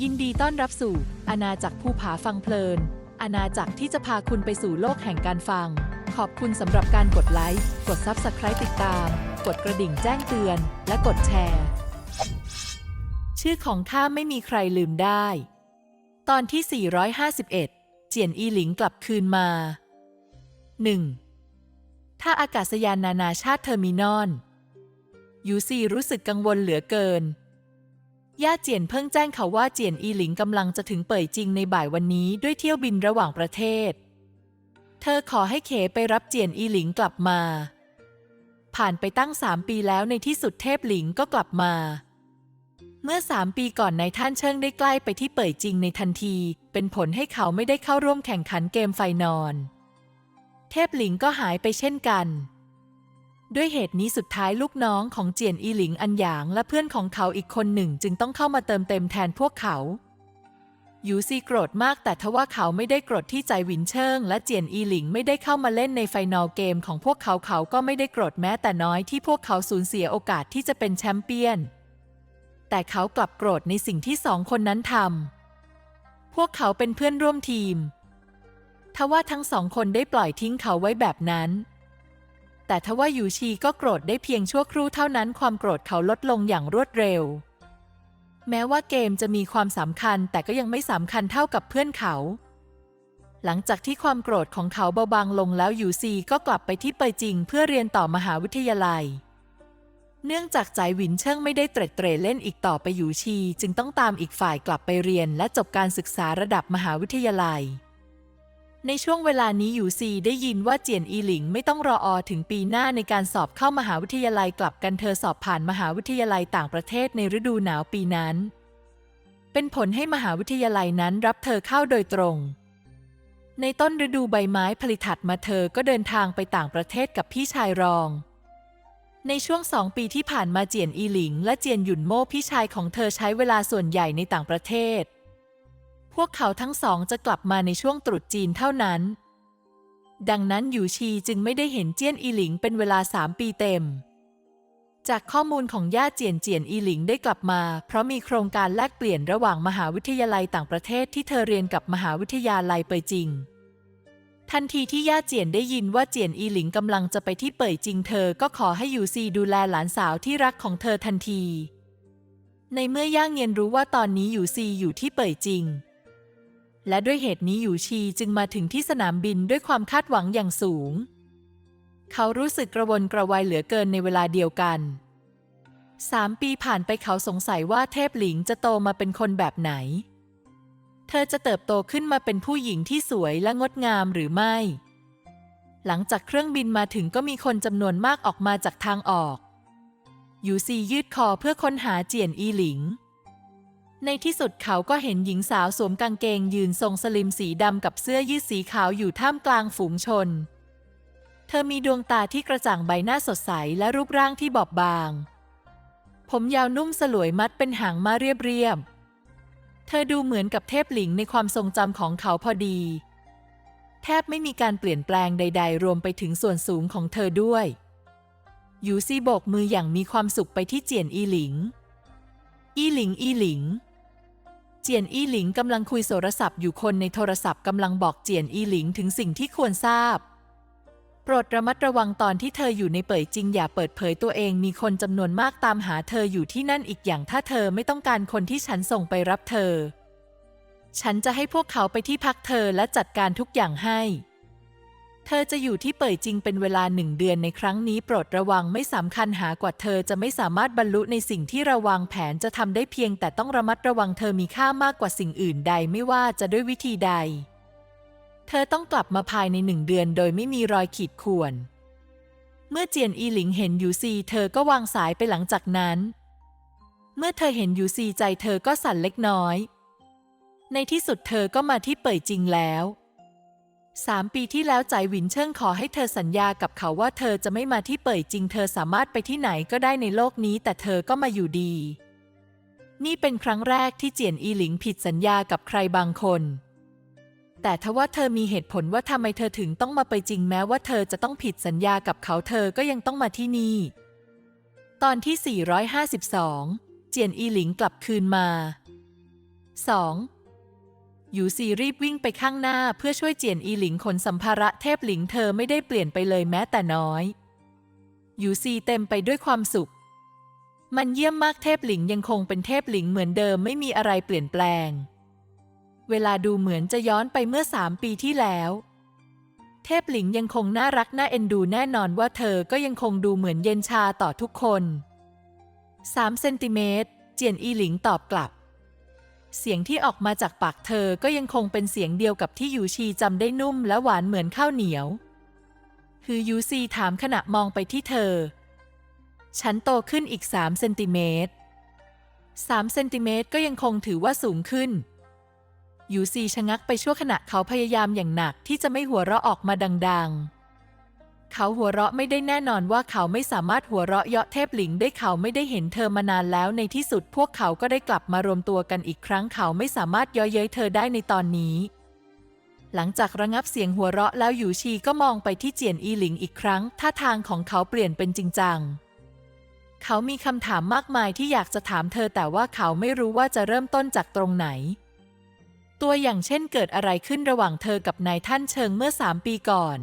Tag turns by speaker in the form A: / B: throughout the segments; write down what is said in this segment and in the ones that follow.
A: ยินดีต้อนรับสู่อาณาจักรภูผาฟังเพลิน อาณาจักรที่จะพาคุณไปสู่โลกแห่งการฟัง ขอบคุณสำหรับการกดไลค์ กด Subscribe ติดตาม กดกระดิ่งแจ้งเตือน และกดแชร์ ชื่อของข้าไม่มีใครลืมได้ ตอนที่ 451 เจียนอีหลิงกลับคืนมา 1. ถ้าอากาศยานนานาชาติเทอร์มินอลยูซีรู้สึกกังวลเหลือเกิน ย่าเจียนเพิ่งแจ้งเขาว่าเจียนอีหลิงกำลังจะถึงเป่ยจริงในบ่ายวันนี้ด้วยเที่ยวบินระหว่างประเทศ เธอขอให้เขไปรับเจียนอีหลิงกลับมา ผ่านไปตั้งสามปีแล้วในที่สุดเทพหลิงก็กลับมา เมื่อสามปีก่อนนายท่านเชิงได้ใกล้ไปที่เป่ยจริงในทันที เป็นผลให้เขาไม่ได้เข้าร่วมแข่งขันเกมไฟนอน เทพหลิงก็หายไปเช่นกัน ด้วยเหตุนี้สุดท้ายลูกน้องของเจียนอีหลิงอันหยางและเพื่อนของเขาอีกคนหนึ่งจึงต้องเข้ามาเติมเต็มแทนพวกเขายูซีโกรธมากแต่ทว่าเขาไม่ได้โกรธที่ใจวินเชิง และเจียนอีหลิงไม่ได้เข้ามาเล่นในไฟนอลเกมของพวกเขาเขาก็ไม่ได้โกรธแม้แต่น้อยที่พวกเขาสูญเสียโอกาสที่จะเป็นแชมเปี้ยน แต่เขากลับโกรธในสิ่งที่สองคนนั้นทำพวกเขาเป็นเพื่อนร่วมทีมทว่าทั้งสองคนได้ปล่อยทิ้งเขาไว้แบบนั้น แต่ทว่ายูชีก็โกรธได้เพียงชั่วครู่เท่านั้นความโกรธเขาลดลงอย่างรวดเร็ว แม้ว่าเกมจะมีความสำคัญแต่ก็ยังไม่สำคัญเท่ากับเพื่อนเขา หลังจากที่ความโกรธของเขาเบาบางลงแล้วยูซีก็กลับไปที่เปยจิงเพื่อเรียนต่อมหาวิทยาลัย เนื่องจากใจหวินเชิงไม่ได้เตร็ดเตร่เล่นอีกต่อไปอยู่ชี จึงต้องตามอีกฝ่ายกลับไปเรียนและจบการศึกษาระดับมหาวิทยาลัย ในช่วงเวลานี้อยู่ซีได้ยินว่าเจียนอีหลิงไม่ต้องรออถึงปีหน้าในการสอบเข้ามหาวิทยาลัยกลับกันเธอสอบผ่านมหาวิทยาลัยต่างประเทศในฤดูหนาวปีนั้น เป็นผลให้มหาวิทยาลัยนั้นรับเธอเข้าโดยตรง ในต้นฤดูใบไม้ผลิถัดมาเธอก็เดินทางไปต่างประเทศกับพี่ชายรอง ในช่วงสองปีที่ผ่านมาเจียนอีหลิง และเจียนหยุนโม่พี่ชายของเธอใช้เวลาส่วนใหญ่ในต่างประเทศ พวกเขาทั้งสองจะกลับมาในช่วงตรุษจีนเท่านั้น ดังนั้นหยูชีจึงไม่ได้เห็นเจียนอีหลิงเป็นเวลาสามปีเต็ม จากข้อมูลของย่าเจียนเจียนอีหลิงได้กลับมา เพราะมีโครงการแลกเปลี่ยนระหว่างมหาวิทยาลัยต่างประเทศที่เธอเรียนกับมหาวิทยาลัยเปยจิง ทันทีที่ย่าเจียนได้ยินว่าเจียนอีหลิงกำลังจะไปที่เป่ยจิงเธอก็ขอให้ยูซีดูแลหลานสาวที่รักของเธอทันที ในเมื่อย่าเงียนรู้ว่าตอนนี้ยูซีอยู่ที่เป่ยจิง และด้วยเหตุนี้อยู่ชีจึงมาถึงที่สนามบินด้วยความคาดหวังอย่างสูง เขารู้สึกกระวนกระวายเหลือเกินในเวลาเดียวกันสามปีผ่านไปเขาสงสัยว่าเทพหลิงจะโตมาเป็นคนแบบไหน เธอจะเติบโตขึ้นมาเป็นผู้หญิงที่สวยและงดงามหรือไม่ หลังจากเครื่องบินมาถึงก็มีคนจำนวนมากออกมาจากทางออก ยูซียืดคอเพื่อค้นหาเจียนอีหลิง ในที่สุดเขาก็เห็นหญิงสาวสวมกางเกงยืนทรงสลิมสีดำกับเสื้อยืดสีขาวอยู่ท่ามกลางฝูงชน เธอมีดวงตาที่กระจ่างใบหน้าสดใสและรูปร่างที่บอบบาง ผมยาวนุ่มสลวยมัดเป็นหางมาเรียบๆ เธอดูเหมือนกับเทพหลิงในความทรงจำของเขาพอดี แทบไม่มีการเปลี่ยนแปลงใด ๆ รวมไปถึงส่วนสูงของเธอด้วยยูซี่โบกมืออย่างมีความสุขไปที่เจียนอีหลิง อีหลิงอีหลิง เจียนอี้หลิงกำลังคุยโทรศัพท์อยู่คนในโทรศัพท์กำลังบอกเจียนอี้หลิงถึงสิ่งที่ควรทราบ โปรดระมัดระวังตอนที่เธออยู่ในเป่ยจริงอย่าเปิดเผยตัวเองมีคนจำนวนมากตามหาเธออยู่ที่นั่นอีกอย่างถ้าเธอไม่ต้องการคนที่ฉันส่งไปรับเธอ ฉันจะให้พวกเขาไปที่พักเธอและจัดการทุกอย่างให้ เธอจะอยู่ที่เป่ยจริงเป็นเวลาหนึ่งเดือนในครั้งนี้โปรดระวังไม่สำคัญหากว่าเธอจะไม่สามารถบรรลุในสิ่งที่ระวังแผนจะทำได้เพียงแต่ต้องระมัดระวังเธอมีค่ามากกว่าสิ่งอื่นใดไม่ว่าจะด้วยวิธีใด เธอต้องกลับมาภายในหนึ่งเดือนโดยไม่มีรอยขีดข่วน เมื่อเจียนอีหลิงเห็นยูซีเธอก็วางสายไปหลังจากนั้น เมื่อเธอเห็นยูซีใจเธอก็สั่นเล็กน้อย ในที่สุดเธอก็มาที่เป่ยจริงแล้ว สามปีที่แล้วใจหวินเชิงขอให้เธอสัญญากับเขาว่าเธอจะไม่มาที่เป่ยจริง เธอสามารถไปที่ไหนก็ได้ในโลกนี้ แต่เธอก็มาอยู่ดี นี่เป็นครั้งแรกที่เจียนอีหลิงผิดสัญญากับใครบางคน แต่ทว่าเธอมีเหตุผลว่าทำไมเธอถึงต้องมาไปจริงแม้ว่าเธอจะต้องผิดสัญญากับเขาเธอก็ยังต้องมาที่นี่ ตอนที่ 452 เจียนอีหลิงกลับคืนมา 2. หยูซีรีบวิ่งไปข้างหน้าเพื่อช่วยเจียนอีหลิงขนสัมภาระเทพหลิงเธอไม่ได้เปลี่ยนไปเลยแม้แต่น้อยหยูซีเต็มไปด้วยความสุข มันเยี่ยมมากเทพหลิงยังคงเป็นเทพหลิงเหมือนเดิมไม่มีอะไรเปลี่ยนแปลง เวลาดูเหมือนจะย้อนไปเมื่อสามปีที่แล้ว เทพหลิงยังคงน่ารักน่าเอ็นดูแน่นอนว่าเธอก็ยังคงดูเหมือนเย็นชาต่อทุกคน3เซนติเมตรเจียนอีหลิงตอบกลับ เสียงที่ออกมาจากปากเธอก็ยังคงเป็นเสียงเดียวกับที่ยูชีจำได้นุ่มและหวานเหมือนข้าวเหนียว คือยูซีถามขณะมองไปที่เธอ ฉันโตขึ้นอีก3เซนติเมตร3เซนติเมตรก็ยังคงถือว่าสูงขึ้นยูซีชะงักไปชั่วขณะเขาพยายามอย่างหนักที่จะไม่หัวเราะออกมาดัง ๆ เขาหัวเราะไม่ได้แน่นอนว่าเขาไม่สามารถหัวเราะเยาะเทพหลิงได้เขาไม่ได้เห็นเธอมานานแล้วในที่สุดพวกเขาก็ได้กลับมารวมตัวกันอีกครั้งเขาไม่สามารถเย่อเย้ยเธอได้ในตอนนี้ หลังจากระงับเสียงหัวเราะแล้วหยูชีก็มองไปที่เจียนอีหลิงอีกครั้ง ท่าทางของเขาเปลี่ยนเป็นจริงจังเขามีคำถามมากมายที่อยากจะถามเธอแต่ว่าเขาไม่รู้ว่าจะเริ่มต้นจากตรงไหน ตัวอย่างเช่นเกิดอะไรขึ้นระหว่างเธอกับนายท่านเชิงเมื่อสามปีก่อน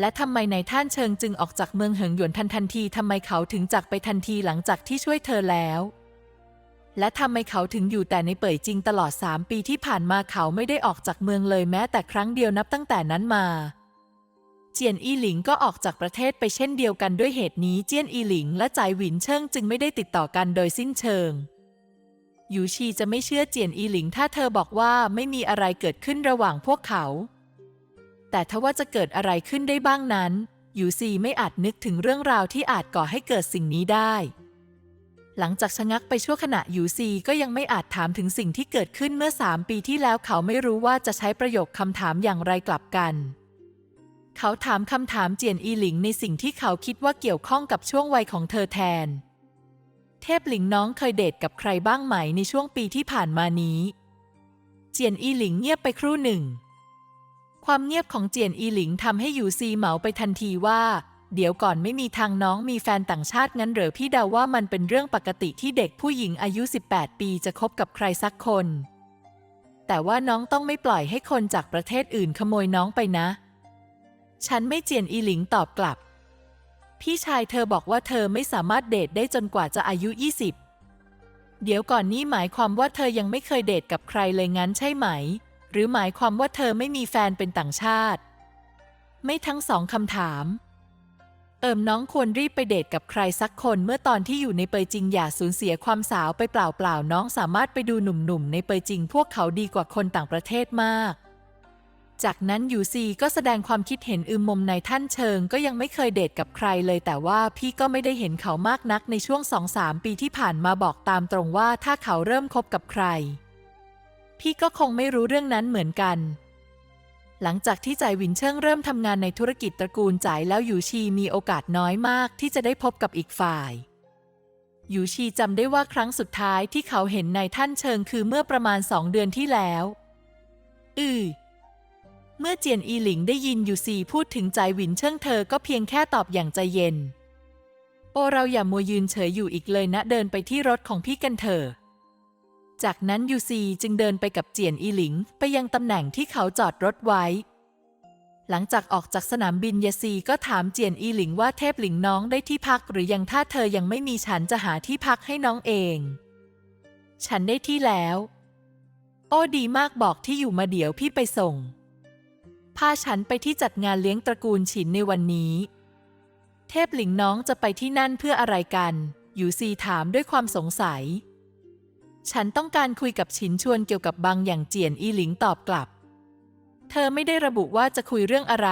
A: และทำไมนายท่านเชิงจึงออกจากเมืองเหิงหยวนทันทันทีทำไมเขาถึงจากไปทันทีหลังจากที่ช่วยเธอแล้ว และทำไมเขาถึงอยู่แต่ในเป่ยจริงตลอดสามปีที่ผ่านมาเขาไม่ได้ออกจากเมืองเลยแม้แต่ครั้งเดียวนับตั้งแต่นั้นมา เจียนอีหลิงก็ออกจากประเทศไปเช่นเดียวกันด้วยเหตุนี้เจียนอีหลิงและจ่ายหวินเชิงจึงไม่ได้ติดต่อกันโดยสิ้นเชิงยูชีจะไม่เชื่อเจียนอีหลิงถ้าเธอบอกว่าไม่มีอะไรเกิดขึ้นระหว่างพวกเขา แต่ถ้าว่าจะเกิดอะไรขึ้นได้บ้างนั้นยูซีไม่อาจนึกถึงเรื่องราวที่อาจก่อให้เกิดสิ่งนี้ได้ หลังจากชะงักไปชั่วขณะยูซีก็ยังไม่อาจถามถึงสิ่งที่เกิดขึ้นเมื่อสามปีที่แล้วเขาไม่รู้ว่าจะใช้ประโยคคำถามอย่างไรกลับกัน เขาถามคำถามเจียนอีหลิงในสิ่งที่เขาคิดว่าเกี่ยวข้องกับช่วงวัยของเธอแทน เทพหลิงน้องเคยเดทกับใครบ้างไหมในช่วงปีที่ผ่านมานี้ เจียนอีหลิงเงียบไปครู่หนึ่ง ความเงียบของเจียนอีหลิงทำให้ยูซีเหมาไปทันทีว่า เดี๋ยวก่อนไม่มีทางน้องมีแฟนต่างชาติงั้นเหรอพี่เดาว่ามันเป็นเรื่องปกติที่เด็กผู้หญิงอายุ 18 ปีจะคบกับใครสักคน แต่ว่าน้องต้องไม่ปล่อยให้คนจากประเทศอื่นขโมยน้องไปนะ ฉันไม่เจียนอีหลิงตอบกลับ พี่ชายเธอบอกว่าเธอไม่สามารถเดทได้จนกว่าจะอายุ 20 เดี๋ยวก่อนนี้หมายความว่าเธอยังไม่เคยเดทกับใครเลยงั้นใช่ไหม หรือหมายความว่าเธอไม่มีแฟนเป็นต่างชาติ ไม่ทั้งสองคำถาม เอิมน้องควรรีบไปเดทกับใครสักคนเมื่อตอนที่อยู่ในเปยจริงอย่าสูญเสียความสาวไปเปล่าๆน้องสามารถไปดูหนุ่มๆในเปยจริง พวกเขาดีกว่าคนต่างประเทศมาก จากนั้นยูซีก็แสดงความคิดเห็นอึมมมในท่านเชิง ก็ยังไม่เคยเดทกับใครเลยแต่ว่าพี่ก็ไม่ได้เห็นเขามากนักในช่วงสองสามปีที่ผ่านมาบอกตามตรงว่าถ้าเขาเริ่มคบกับใคร พี่ก็คงไม่รู้เรื่องนั้นเหมือนกัน หลังจากที่จ่ายวินเชิงเริ่มทำงานในธุรกิจตระกูลจ่ายแล้วอยู่ชีมีโอกาสน้อยมากที่จะได้พบกับอีกฝ่ายยูชีจำได้ว่าครั้งสุดท้ายที่เขาเห็นในท่านเชิงคือเมื่อประมาณสองเดือนที่แล้ว อือ เมื่อเจียนอีหลิงได้ยินยูซีพูดถึงใจหวินเชิงเธอก็เพียงแค่ตอบอย่างใจเย็น โอเราอย่ามัวยืนเฉยอยู่อีกเลยนะเดินไปที่รถของพี่กันเถอะ จากนั้นยูซีจึงเดินไปกับเจียนอีหลิง ไปยังตำแหน่งที่เขาจอดรถไว้ หลังจากออกจากสนามบินยาซีก็ถามเจียนอีหลิงว่าเทพหลิงน้องได้ที่พักหรือยังถ้าเธอยังไม่มีฉันจะหาที่พักให้น้องเอง ฉันได้ที่แล้ว โอ้ดีมากบอกที่อยู่มาเดี๋ยวพี่ไปส่งพาฉันไปที่จัดงานเลี้ยงตระกูลฉินในวันนี้ เทพหลิงน้องจะไปที่นั่นเพื่ออะไรกันยูซีถามด้วยความสงสัย ฉันต้องการคุยกับฉินชวนเกี่ยวกับบางอย่างเจียนอีหลิงตอบกลับ เธอไม่ได้ระบุว่าจะคุยเรื่องอะไร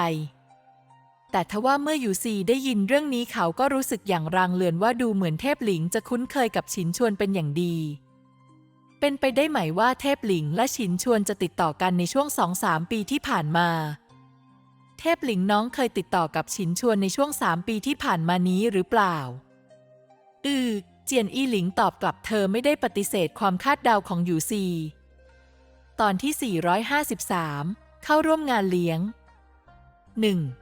A: แต่ทว่าเมื่อยูซีได้ยินเรื่องนี้เขาก็รู้สึกอย่างรางเลือนว่าดูเหมือนเทพหลิงจะคุ้นเคยกับฉินชวนเป็นอย่างดี เป็นไปได้ไหมว่าเทพหลิงและฉินชวนจะติดต่อกันในช่วงสองสามปีที่ผ่านมา เทพหลิงน้องเคยติดต่อกับฉินชวนในช่วงสามปีที่ผ่านมานี้หรือเปล่า อือ เจียนอี้หลิงตอบกลับเธอไม่ได้ปฏิเสธความคาดเดาของหยูซี ตอนที่ 453 เข้าร่วมงานเลี้ยง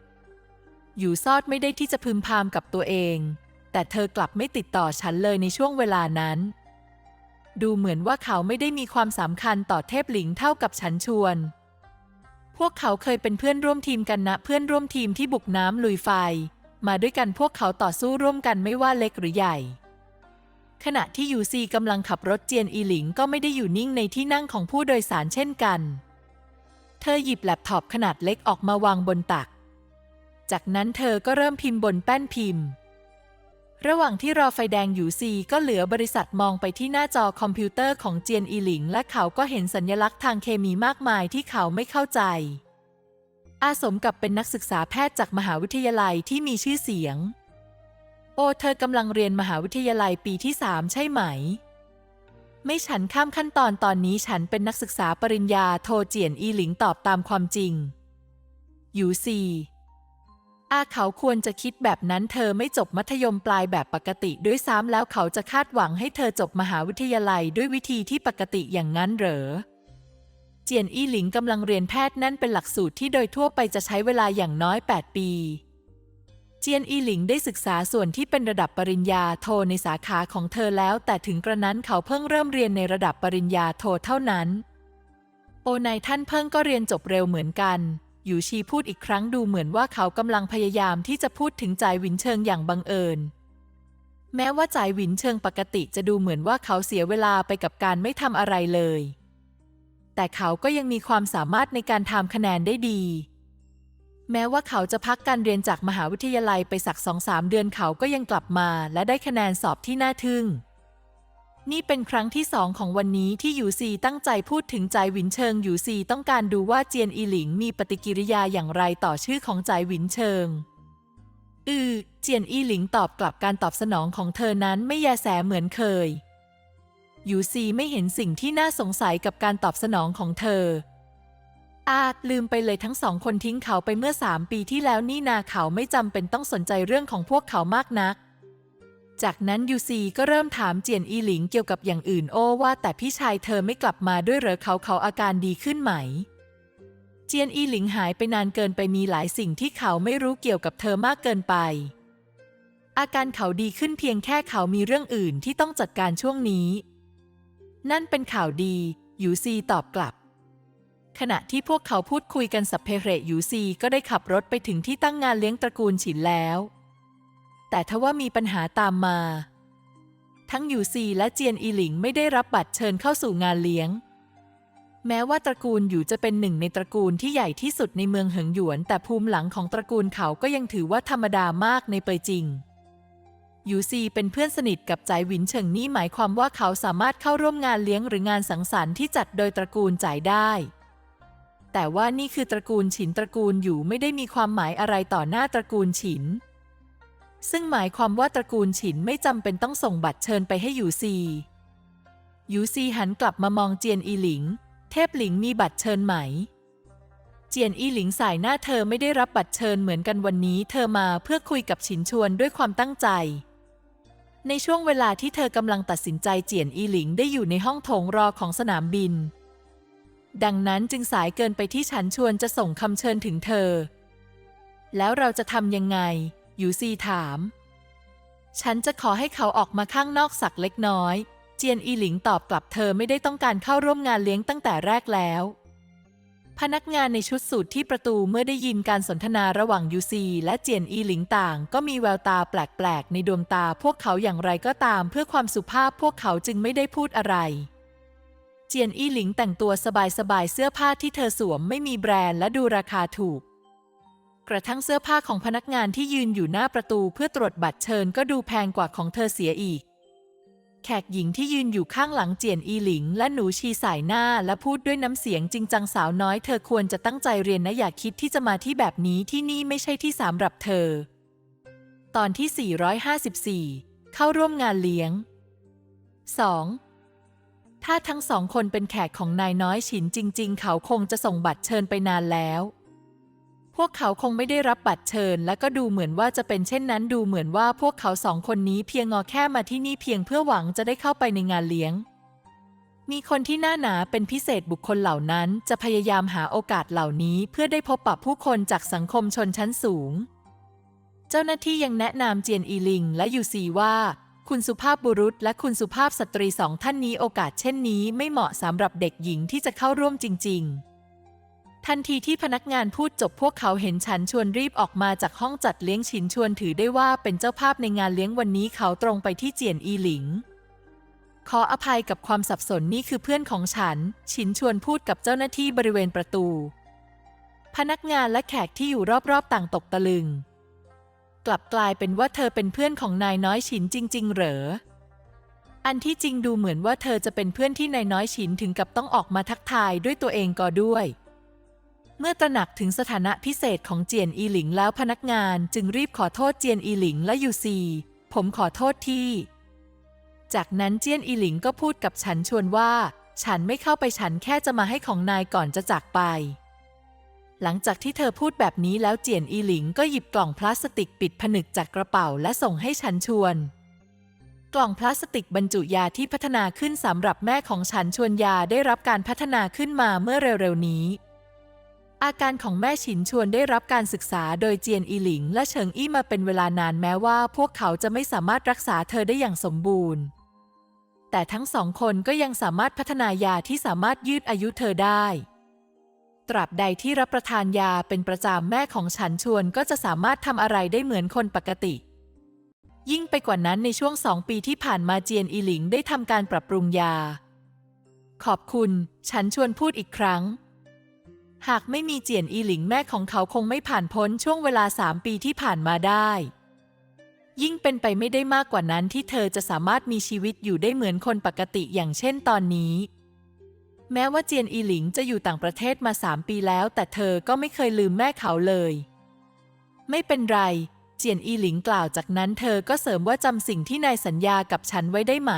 A: 1. หยูซอดไม่ได้ที่จะพึมพำกับตัวเอง แต่เธอกลับไม่ติดต่อฉันเลยในช่วงเวลานั้น ดูเหมือนว่าเขาไม่ได้มีความสำคัญต่อเทพหลิงเท่ากับฉันชวน พวกเขาเคยเป็นเพื่อนร่วมทีมกันนะเพื่อนร่วมทีมที่บุกน้ำลุยไฟ มาด้วยกันพวกเขาต่อสู้ร่วมกันไม่ว่าเล็กหรือใหญ่ ขณะที่ยูซีกำลังขับรถเจียนอีหลิงก็ไม่ได้อยู่นิ่งในที่นั่งของผู้โดยสารเช่นกัน เธอหยิบแล็ปท็อปขนาดเล็กออกมาวางบนตัก จากนั้นเธอก็เริ่มพิมพ์บนแป้นพิมพ์ ระหว่างที่รอไฟแดงอยู่ซีก็เหลือบริษัทมองไปที่หน้าจอคอมพิวเตอร์ของเจียนอีหลิง และเขาก็เห็นสัญลักษณ์ทางเคมีมากมายที่เขาไม่เข้าใจ อาสมกับเป็นนักศึกษาแพทย์จากมหาวิทยาลัยที่มีชื่อเสียง โอเธอกำลังเรียนมหาวิทยาลัยปีที่สามใช่ไหม ไม่ฉันข้ามขั้นตอนตอนนี้ฉันเป็นนักศึกษาปริญญาโทเจียนอีหลิงตอบตามความจริงยูซีอาเขาควรจะคิดแบบนั้นเธอไม่จบมัธยมปลายแบบปกติด้วยซ้ำแล้วเขาจะคาดหวังให้เธอจบมหาวิทยาลัยด้วยวิธีที่ปกติอย่างนั้นเหรอ เจียนอี้หลิงกำลังเรียนแพทย์นั่นเป็นหลักสูตรที่โดยทั่วไปจะใช้เวลาอย่างน้อย 8 ปี เจียนอีหลิงได้ศึกษาส่วนที่เป็นระดับปริญญาโทในสาขาของเธอแล้ว แต่ถึงกระนั้นเขาเพิ่งเริ่มเรียนในระดับปริญญาโทเท่านั้น โอนายท่านเพิ่งก็เรียนจบเร็วเหมือนกันหยูชีพูดอีกครั้งดูเหมือนว่าเขากำลังพยายามที่จะพูดถึงจ่ายวินเชิงอย่างบังเอิญ แม้ว่าจ่ายวินเชิงปกติจะดูเหมือนว่าเขาเสียเวลาไปกับการไม่ทำอะไรเลย แต่เขาก็ยังมีความสามารถในการทำคะแนนได้ดี แม้ว่าเขาจะพักการเรียนจากมหาวิทยาลัยไปสักสองสามเดือนเขาก็ยังกลับมา และได้คะแนนสอบที่น่าทึ่ง นี่เป็นครั้งที่สองของวันนี้ที่หยูซีตั้งใจพูดถึงใจหวินเชิงหยูซีต้องการดูว่าเจียนอีหลิงมีปฏิกิริยาอย่างไรต่อชื่อของใจหวินเชิง อือ เจียนอีหลิงตอบกลับการตอบสนองของเธอนั้นไม่แยแสเหมือนเคยหยูซีไม่เห็นสิ่งที่น่าสงสัยกับการตอบสนองของเธอ อาลืมไปเลยทั้งสองคนทิ้งเขาไปเมื่อสามปีที่แล้วนี่นาเขาไม่จำเป็นต้องสนใจเรื่องของพวกเขามากนัก จากนั้นยูซีก็เริ่มถามเจียนอีหลิงเกี่ยวกับอย่างอื่นโอ้ว่าแต่พี่ชายเธอไม่กลับมาด้วยเหรอเขาเขาอาการดีขึ้นไหม เจียนอีหลิงหายไปนานเกินไปมีหลายสิ่งที่เขาไม่รู้เกี่ยวกับเธอมากเกินไป อาการเขาดีขึ้นเพียงแค่เขามีเรื่องอื่นที่ต้องจัดการช่วงนี้ นั่นเป็นข่าวดียูซีตอบกลับ ขณะที่พวกเขาพูดคุยกันสับเพเหระยูซีก็ได้ขับรถไปถึงที่ตั้งงานเลี้ยงตระกูลฉินแล้ว แต่ทว่ามีปัญหาตามมา ทั้งยูซีและเจียนอีหลิงไม่ได้รับบัตรเชิญเข้าสู่งานเลี้ยง แม้ว่าตระกูลอยู่จะเป็นหนึ่งในตระกูลที่ใหญ่ที่สุดในเมืองเหิงหยวน แต่ภูมิหลังของตระกูลเขาก็ยังถือว่าธรรมดามากในเปยจริงยูซีเป็นเพื่อนสนิทกับใจายหวินเฉิงนี่หมายความว่าเขาสามารถเข้าร่วมงานเลี้ยงหรืองานสังสรรค์ที่จัดโดยตระกูลจ่ายได้ แต่ว่านี่คือตระกูลฉินตระกูลอยู่ไม่ได้มีความหมายอะไรต่อหน้าตระกูลฉิน ซึ่งหมายความว่าตระกูลฉินไม่จำเป็นต้องส่งบัตรเชิญไปให้ยูซียูซีหันกลับมามองเจียนอีหลิง เทพหลิงมีบัตรเชิญไหม เจียนอีหลิงสายหน้าเธอไม่ได้รับบัตรเชิญเหมือนกันวันนี้ เธอมาเพื่อคุยกับฉินชวนด้วยความตั้งใจ ในช่วงเวลาที่เธอกำลังตัดสินใจเจียนอีหลิงได้อยู่ในห้องโถงรอของสนามบิน ดังนั้นจึงสายเกินไปที่ฉันชวนจะส่งคำเชิญถึงเธอ แล้วเราจะทำยังไง ยูซีถาม ฉันจะขอให้เขาออกมาข้างนอกสักเล็กน้อย เจียนอีหลิงตอบกลับเธอไม่ได้ต้องการเข้าร่วมงานเลี้ยงตั้งแต่แรกแล้ว พนักงานในชุดสูทที่ประตูเมื่อได้ยินการสนทนาระหว่างยูซีและเจียนอีหลิงต่าง ก็มีแววตาแปลกๆ ในดวงตาพวกเขาอย่างไรก็ตาม เพื่อความสุภาพพวกเขาจึงไม่ได้พูดอะไร เจียนอี้หลิงแต่งตัวสบายๆเสื้อผ้าที่เธอสวมไม่มีแบรนด์และดูราคาถูก กระทั่งเสื้อผ้าของพนักงานที่ยืนอยู่หน้าประตูเพื่อตรวจบัตรเชิญก็ดูแพงกว่าของเธอเสียอีก แขกหญิงที่ยืนอยู่ข้างหลังเจียนอีหลิง และหนูชีสายหน้าและพูดด้วยน้ำเสียงจริงจังสาวน้อย เธอควรจะตั้งใจเรียนนะอย่าคิดที่จะมาที่แบบนี้ที่นี่ไม่ใช่ที่สำหรับเธอ ตอนที่ 454 เข้าร่วมงานเลี้ยง 2. ถ้าทั้งสองคนเป็นแขกของนายน้อยฉินจริง ๆ เขาคงจะส่งบัตรเชิญไปนานแล้ว พวกเขาคงไม่ได้รับบัตรเชิญ และก็ดูเหมือนว่าจะเป็นเช่นนั้นดูเหมือนว่าพวกเขาสองคนนี้เพียงงอแค่มาที่นี่เพียงเพื่อหวังจะได้เข้าไปในงานเลี้ยง มีคนที่หน้าหนาเป็นพิเศษบุคคลเหล่านั้น จะพยายามหาโอกาสเหล่านี้เพื่อได้พบปะผู้คนจากสังคมชนชั้นสูง เจ้าหน้าที่ยังแนะนำเจียนอีลิงและยูซีว่า คุณสุภาพบุรุษและคุณสุภาพสตรีสองท่านนี้โอกาสเช่นนี้ไม่เหมาะสำหรับเด็กหญิงที่จะเข้าร่วมจริง ๆ ทันทีที่พนักงานพูดจบพวกเขาเห็นฉันชวนรีบออกมาจากห้องจัดเลี้ยงฉินชวนถือได้ว่าเป็นเจ้าภาพในงานเลี้ยงวันนี้เขาตรงไปที่เจียนอีหลิง ขออภัยกับความสับสนนี่คือเพื่อนของฉัน ฉินชวนพูดกับเจ้าหน้าที่บริเวณประตู พนักงานและแขกที่อยู่รอบๆต่างตกตะลึง กลับกลายเป็นว่าเธอเป็นเพื่อนของนายน้อยฉินจริง ๆ เหรอ อันที่จริงดูเหมือนว่าเธอจะเป็นเพื่อนที่นายน้อยฉินถึงกับต้องออกมาทักทายด้วยตัวเองก็ด้วย เมื่อตระหนักถึงสถานะพิเศษของเจียนอีหลิงแล้วพนักงานจึงรีบขอโทษเจียนอีหลิงและยูซีผมขอโทษที่ จากนั้นเจียนอีหลิงก็พูดกับฉันชวนว่า ฉันไม่เข้าไปฉันแค่จะมาให้ของนายก่อนจะจากไป หลังจากที่เธอพูดแบบนี้แล้วเจียนอีหลิงก็หยิบกล่องพลาสติกปิดผนึกจากกระเป๋าและส่งให้ฉันชวน กล่องพลาสติกบรรจุยาที่พัฒนาขึ้นสำหรับแม่ของฉันชวนยาได้รับการพัฒนาขึ้นมาเมื่อเร็วๆนี้ อาการของแม่ฉินชวนได้รับการศึกษาโดยเจียนอีหลิง และเฉิงอี้มาเป็นเวลานานแม้ว่าพวกเขาจะไม่สามารถรักษาเธอได้อย่างสมบูรณ์ แต่ทั้งสองคนก็ยังสามารถพัฒนายาที่สามารถยืดอายุเธอได้ ตราบใดที่รับประทานยาเป็นประจำแม่ของฉันชวนก็จะสามารถทำอะไรได้เหมือนคนปกติ ยิ่งไปกว่านั้นในช่วงสองปีที่ผ่านมาเจียนอีหลิงได้ทำการปรับปรุงยา ขอบคุณ ฉันชวนพูดอีกครั้ง หากไม่มีเจียนอีหลิงแม่ของเขาคงไม่ผ่านพ้นช่วงเวลาสามปีที่ผ่านมาได้ ยิ่งเป็นไปไม่ได้มากกว่านั้นที่เธอจะสามารถมีชีวิตอยู่ได้เหมือนคนปกติอย่างเช่นตอนนี้ แม้ว่าเจียนอีหลิงจะอยู่ต่างประเทศมาสามปีแล้ว แต่เธอก็ไม่เคยลืมแม่เขาเลย ไม่เป็นไร เจียนอีหลิงกล่าวจากนั้นเธอก็เสริมว่าจำสิ่งที่นายสัญญากับฉันไว้ได้ไหม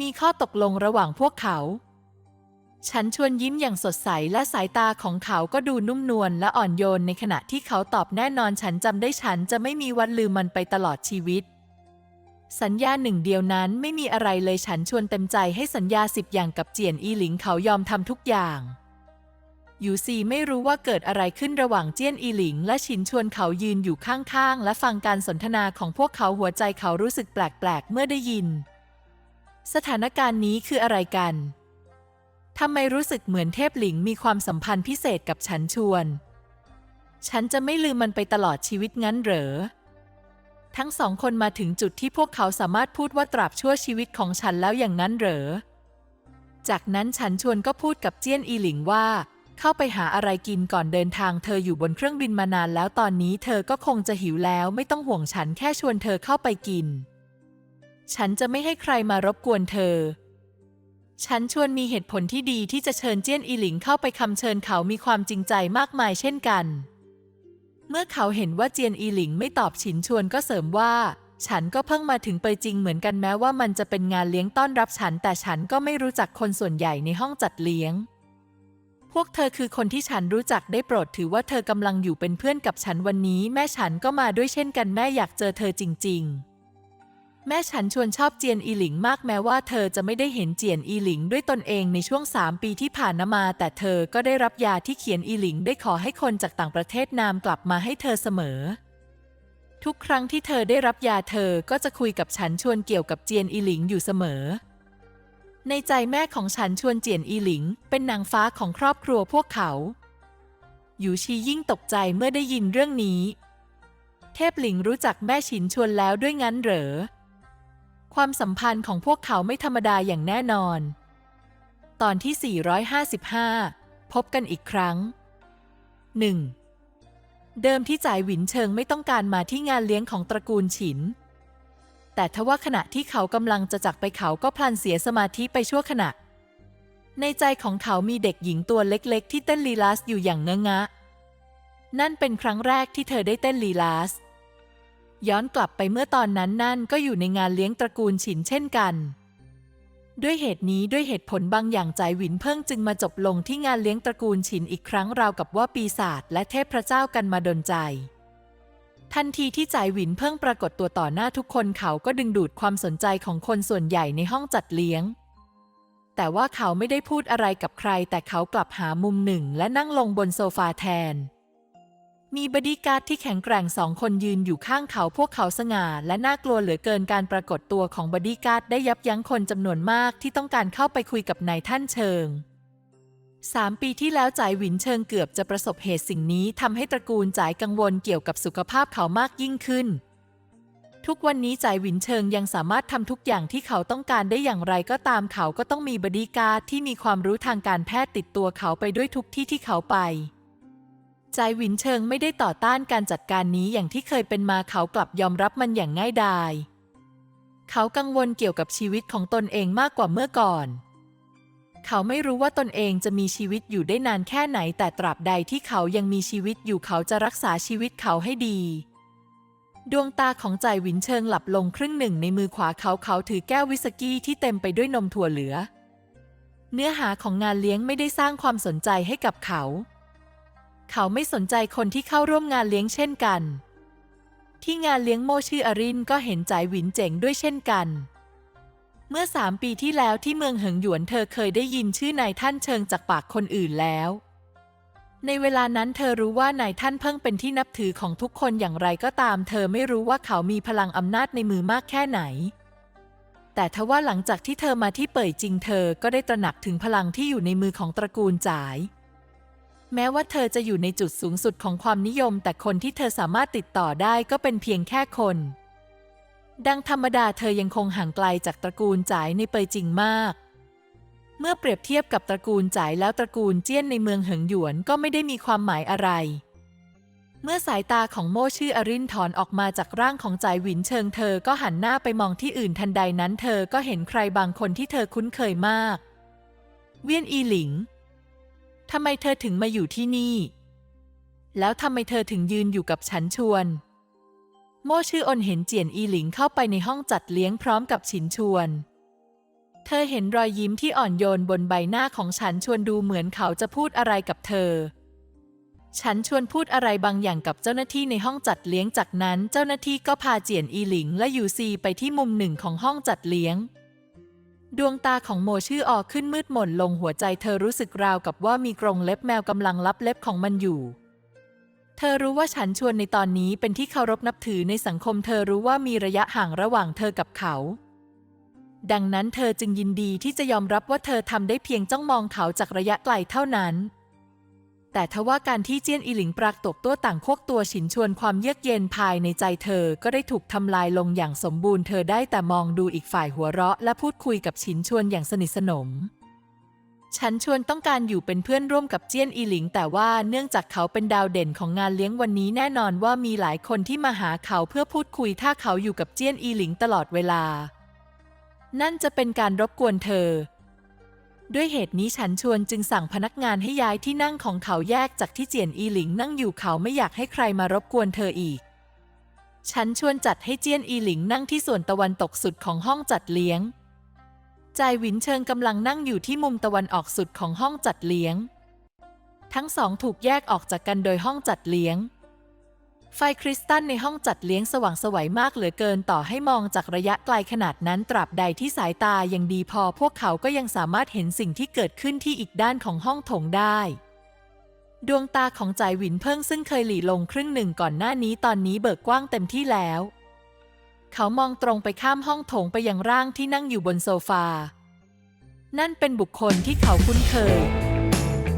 A: มีข้อตกลงระหว่างพวกเขา ฉันชวนยิ้มอย่างสดใสและสายตาของเขาก็ดูนุ่มนวลและอ่อนโยนในขณะที่เขาตอบแน่นอนฉันจำได้ฉันจะไม่มีวันลืมมันไปตลอดชีวิต สัญญาหนึ่งเดียวนั้นไม่มีอะไรเลยฉันชวนเต็มใจให้สัญญาสิบอย่างกับเจียนอีหลิงเขายอมทำทุกอย่างยูซีไม่รู้ว่าเกิดอะไรขึ้นระหว่างเจียนอีหลิง และชินชวนเขายืนอยู่ข้างๆ และฟังการสนทนาของพวกเขาหัวใจเขารู้สึกแปลกๆ เมื่อได้ยิน สถานการณ์นี้คืออะไรกันทำไมรู้สึกเหมือนเทพหลิงมีความสัมพันธ์พิเศษกับฉันชวน ฉันจะไม่ลืมมันไปตลอดชีวิตงั้นเหรอ ทั้งสองคนมาถึงจุดที่พวกเขาสามารถพูดว่าตราบชั่วชีวิตของฉันแล้วอย่างนั้นเหรอ จากนั้นฉันชวนก็พูดกับเจี้ยนอีหลิงว่า เข้าไปหาอะไรกินก่อนเดินทางเธออยู่บนเครื่องบินมานานแล้วตอนนี้เธอก็คงจะหิวแล้วไม่ต้องห่วงฉันแค่ชวนเธอเข้าไปกิน ฉันจะไม่ให้ใครมารบกวนเธอ ฉันชวนมีเหตุผลที่ดีที่จะเชิญเจี้ยนอีหลิงเข้าไปคำเชิญเขามีความจริงใจมากมายเช่นกัน เมื่อเขาเห็นว่าเจียนอีหลิงไม่ตอบฉินชวนก็เสริมว่า ฉันก็เพิ่งมาถึงเปยจริงเหมือนกันแม้ว่ามันจะเป็นงานเลี้ยงต้อนรับฉัน แต่ฉันก็ไม่รู้จักคนส่วนใหญ่ในห้องจัดเลี้ยง พวกเธอคือคนที่ฉันรู้จักได้โปรดถือว่าเธอกำลังอยู่เป็นเพื่อนกับฉันวันนี้ แม่ฉันก็มาด้วยเช่นกันแม่อยากเจอเธอจริง ๆ แม่ฉันชวนชอบเจียนอีหลิงมากแม้ว่าเธอจะไม่ได้เห็นเจียนอีหลิงด้วยตนเองในช่วงสามปีที่ผ่านมา แต่เธอก็ได้รับยาที่เขียนอีหลิงได้ขอให้คนจากต่างประเทศนามกลับมาให้เธอเสมอ ทุกครั้งที่เธอได้รับยาเธอก็จะคุยกับฉันชวนเกี่ยวกับเจียนอีหลิงอยู่เสมอ ในใจแม่ของฉันชวนเจียนอีหลิง เป็นนางฟ้าของครอบครัวพวกเขาหยูชียิ่งตกใจเมื่อได้ยินเรื่องนี้ เทพหลิงรู้จักแม่ฉินชวนแล้วด้วยงั้นเหรอ ความสัมพันธ์ของพวกเขาไม่ธรรมดาอย่างแน่นอน ตอนที่ 455 พบกันอีกครั้ง 1. เดิมที่จ่ายหวินเชิงไม่ต้องการมาที่งานเลี้ยงของตระกูลฉิน แต่ทว่าขณะที่เขากำลังจะจากไปเขาก็พลันเสียสมาธิไปชั่วขณะ ในใจของเขามีเด็กหญิงตัวเล็กๆ ที่เต้นลีลาสอยู่อย่างเงอะงะ นั่นเป็นครั้งแรกที่เธอได้เต้นลีลาส ย้อนกลับไปเมื่อตอนนั้นนั่นก็อยู่ในงานเลี้ยงตระกูลฉินเช่นกัน ด้วยเหตุนี้ด้วยเหตุผลบางอย่างใจหวินเพิ่งจึงมาจบลงที่งานเลี้ยงตระกูลฉินอีกครั้งราวกับว่าปีศาจและเทพพระเจ้ากันมาดนใจ ทันทีที่ใจหวินเพิ่งปรากฏตัวต่อหน้าทุกคนเขาก็ดึงดูดความสนใจของคนส่วนใหญ่ในห้องจัดเลี้ยง แต่ว่าเขาไม่ได้พูดอะไรกับใคร แต่เขากลับหามุมหนึ่งและนั่งลงบนโซฟาแทน มีบอดี้การ์ดที่แข็งแกร่งสองคนยืนอยู่ข้างเขาพวกเขาสง่า และน่ากลัวเหลือเกินการปรากฏตัวของบอดี้การ์ดได้ยับยั้งคนจำนวนมากที่ต้องการเข้าไปคุยกับนายท่านเชิงสามปีที่แล้วจ่ายหวินเชิงเกือบจะประสบเหตุสิ่งนี้ทำให้ตระกูลจ่ายกังวลเกี่ยวกับสุขภาพเขามากยิ่งขึ้น ทุกวันนี้จ่ายหวินเชิงยังสามารถทำทุกอย่างที่เขาต้องการได้อย่างไรก็ตามเขาก็ต้องมีบอดีการ์ดที่มีความรู้ทางการแพทย์ติดตัวเขาไปด้วยทุกที่ที่เขาไป จหวินเชิงไม่ได้ต่อต้านการจัดการนี้อย่างที่เคยเป็นมาเขากลับยอมรับมันอย่างง่ายดาย เขากังวลเกี่ยวกับชีวิตของตนเองมากกว่าเมื่อก่อน เขาไม่รู้ว่าตนเองจะมีชีวิตอยู่ได้นานแค่ไหน แต่ตราบใดที่เขายังมีชีวิตอยู่เขาจะรักษาชีวิตเขาให้ดี ดวงตาของใจหวินเชิงหลับลงครึ่งหนึ่งในมือขวาเขาเขาถือแก้ววิสกี้ที่เต็มไปด้วยนมถั่วเหลือ เนื้อหาของงานเลี้ยงไม่ได้สร้างความสนใจให้กับเขา เขาไม่สนใจคนที่เข้าร่วมงานเลี้ยงเช่นกัน ที่งานเลี้ยงโมชื่ออรินก็เห็นจ่ายหวินเจ๋งด้วยเช่นกัน เมื่อสามปีที่แล้วที่เมืองเหิงหยวนเธอเคยได้ยินชื่อนายท่านเชิงจากปากคนอื่นแล้ว ในเวลานั้นเธอรู้ว่านายท่านเพิ่งเป็นที่นับถือของทุกคนอย่างไรก็ตาม เธอไม่รู้ว่าเขามีพลังอำนาจในมือมากแค่ไหนแต่ทว่าหลังจากที่เธอมาที่เป่ยจริงเธอก็ได้ตระหนักถึงพลังที่อยู่ในมือของตระกูลจ่าย แม้ว่าเธอจะอยู่ในจุดสูงสุดของความนิยม แต่คนที่เธอสามารถติดต่อได้ก็เป็นเพียงแค่คน ดังธรรมดาเธอยังคงห่างไกลจากตระกูลจ่ายในเปยจริงมาก เมื่อเปรียบเทียบกับตระกูลจ่ายแล้วตระกูลเจี้ยนในเมืองเหิงหยวนก็ไม่ได้มีความหมายอะไร เมื่อสายตาของโม่ชื่ออรินถอนออกมาจากร่างของจ่ายหวินเชิงเธอก็หันหน้าไปมองที่อื่นทันใดนั้น เธอก็เห็นใครบางคนที่เธอคุ้นเคยมาก เวียนอีหลิง ทำไมเธอถึงมาอยู่ที่นี่ แล้วทำไมเธอถึงยืนอยู่กับฉันชวน โม่ชื่ออนเห็นเจียนอีหลิงเข้าไปในห้องจัดเลี้ยงพร้อมกับฉินชวน เธอเห็นรอยยิ้มที่อ่อนโยนบนใบหน้าของฉันชวนดูเหมือนเขาจะพูดอะไรกับเธอ ฉันชวนพูดอะไรบางอย่างกับเจ้าหน้าที่ในห้องจัดเลี้ยงจากนั้น เจ้าหน้าที่ก็พาเจียนอีหลิงและยูซีไปที่มุมหนึ่งของห้องจัดเลี้ยง ดวงตาของโมชื่อออกขึ้นมืดหม่นลงหัวใจเธอรู้สึกราวกับว่ามีกรงเล็บแมวกำลังลับเล็บของมันอยู่ เธอรู้ว่าฉันชวนในตอนนี้เป็นที่เคารพนับถือในสังคมเธอรู้ว่ามีระยะห่างระหว่างเธอกับเขา ดังนั้นเธอจึงยินดีที่จะยอมรับว่าเธอทำได้เพียงจ้องมองเขาจากระยะไกลเท่านั้น แต่ทว่าการที่เจี้ยนอีหลิงปรากฏตัวต่างควกตัวฉินชวนความเยือกเย็นภายในใจเธอก็ได้ถูกทำลายลงอย่างสมบูรณ์เธอได้แต่มองดูอีกฝ่ายหัวเราะ และพูดคุยกับฉินชวนอย่างสนิทสนม ฉันชวนต้องการอยู่เป็นเพื่อนร่วมกับเจี้ยนอีหลิง แต่ว่าเนื่องจากเขาเป็นดาวเด่นของงานเลี้ยงวันนี้แน่นอนว่ามีหลายคนที่มาหาเขาเพื่อพูดคุยถ้าเขาอยู่กับเจี้ยนอีหลิงตลอดเวลา นั่นจะเป็นการรบกวนเธอ ด้วยเหตุนี้ฉันชวนจึงสั่งพนักงานให้ย้ายที่นั่งของเขาแยกจากที่เจียนอีหลิงนั่งอยู่เขาไม่อยากให้ใครมารบกวนเธออีก ฉันชวนจัดให้เจียนอีหลิงนั่งที่ส่วนตะวันตกสุดของห้องจัดเลี้ยง จายหวินเชิงกำลังนั่งอยู่ที่มุมตะวันออกสุดของห้องจัดเลี้ยง ทั้งสองถูกแยกออกจากกันโดยห้องจัดเลี้ยง ไฟคริสตัลในห้องจัดเลี้ยงสว่างสวัยมากเหลือเกินต่อให้มองจากระยะไกลขนาดนั้นตราบใดที่สายตายังดีพอพวกเขาก็ยังสามารถเห็นสิ่งที่เกิดขึ้นที่อีกด้านของห้องโถงได้ ดวงตาของจ่ายหวินเพิ่งซึ่งเคยหลีลงครึ่งหนึ่งก่อนหน้านี้ตอนนี้เบิกกว้างเต็มที่แล้ว เขามองตรงไปข้ามห้องโถงไปยังร่างที่นั่งอยู่บนโซฟา นั่นเป็นบุคคลที่เขาคุ้นเคย